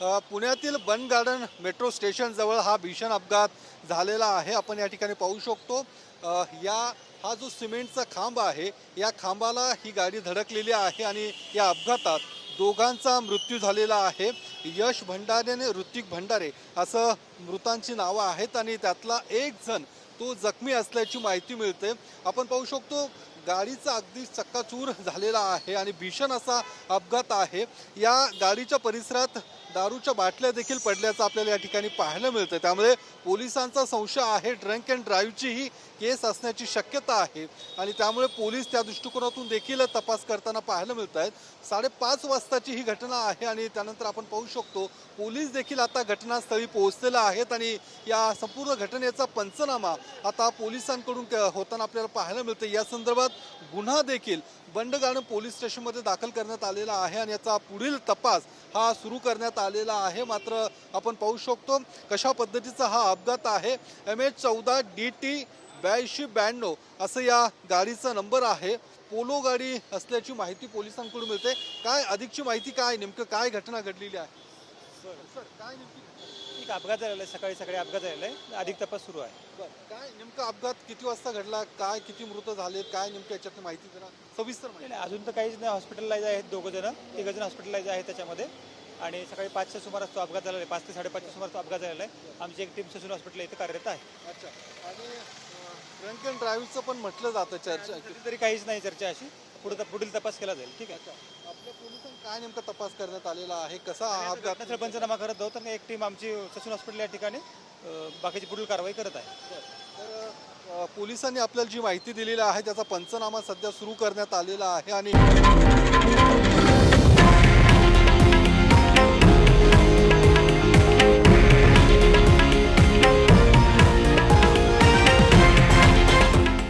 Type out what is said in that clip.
पुण्यातील बन garden metro स्टेशनजवळ हा भीषण अपघात झालेला आहे. आपण या ठिकाणी पाहू शकतो. या हा जो सिमेंटचा खांब आहे या खांबाला ही गाडी धडकलेली आहे आणि या अपघातात दोघांचा मृत्यू झालेला आहे. यश भंडारे आणि ऋतिक भंडारे असं मृतांची नावं आहेत आणि त्यातला एक जण तो जखमी असल्याची माहिती मिळते. आपण पाहू शकतो गाडीचा अगदी चक्काचूर झालेला आहे आणि भीषण असा अपघात आहे. या गाडीच्या परिसरात दारूच्या बाटल्या देखील पडल्याचं आपल्याला या ठिकाणी पाहायला मिळतं त्यामुळे पोलिसांचा संशय आहे ड्रंक अँड ड्राईव्हची ही केस असण्याची शक्यता आहे. आणि त्यामुळे पोलीस त्या दृष्टिकोनातून देखील तपास करताना पाहायला मिळत आहेत साडेपाच वाजताची ही घटना आहे आणि त्यानंतर आपण पाहू शकतो पोलीस देखील आता घटनास्थळी पोहोचलेला आहेत आणि या संपूर्ण घटनेचा पंचनामा आता पोलिसांकडून होताना आपल्याला पाहायला मिळतं या संदर्भात गुन्हा देखील बंडगाणं पोलीस स्टेशनमध्ये दाखल करण्यात आलेला आहे आणि याचा पुढील तपास हा सुरू करण्यात आला आलेला आहे. मात्र आपण पाहू शकतो कशा पद्धतीचा हा अपघात आहे. एम एच चौदा डी टी ब्याऐंशी ब्याण्णव असं या गाडीचा नंबर आहे. पोलो गाडी असल्याची माहिती पोलिसांकडून मिळते. काय अधिकची माहिती काय? नेमकं काय घटना घडलेली आहे? सर काय नेमकी? एक अपघात झालेला आहे. सकाळी सकाळी अपघात झालेला आहे. अधिक तपास सुरू आहे. काय नेमका अपघात किती वाजता घडला? काय किती मृत झाले काय नेमकं याच्यातली माहिती जरा सविस्तर माहिती अजून तर काहीच नाही. हॉस्पिटलाइज आहेत दोघं जण. तिघं जण हॉस्पिटलाइज आहेत त्याच्यामध्ये. आणि सकाळी पाचच्या सुमारास तो अपघात झालेला आहे. पाच ते साडेपाचच्या सुमारास तो अपघात झालेला आहे. आमची एक टीम ससून हॉस्पिटल इथे कार्यरत आहे. अच्छा. आणि ड्रंक अँड ड्राईव्हचं पण म्हटलं जातं चर्चा. तरी तरी काहीच नाही चर्चा अशी. पुढे पुढील तपास केला जाईल. ठीक आहे. आपल्या पोलिसांनी काय नेमका तपास करण्यात आलेला आहे? कसा हा अपघात पंचनामा करत आहोत. आणि एक टीम आमची ससून हॉस्पिटल या ठिकाणी बाकीची पुढील कारवाई करत आहे. तर पोलिसांनी आपल्याला जी माहिती दिलेली आहे त्याचा पंचनामा सध्या सुरू करण्यात आलेला आहे आणि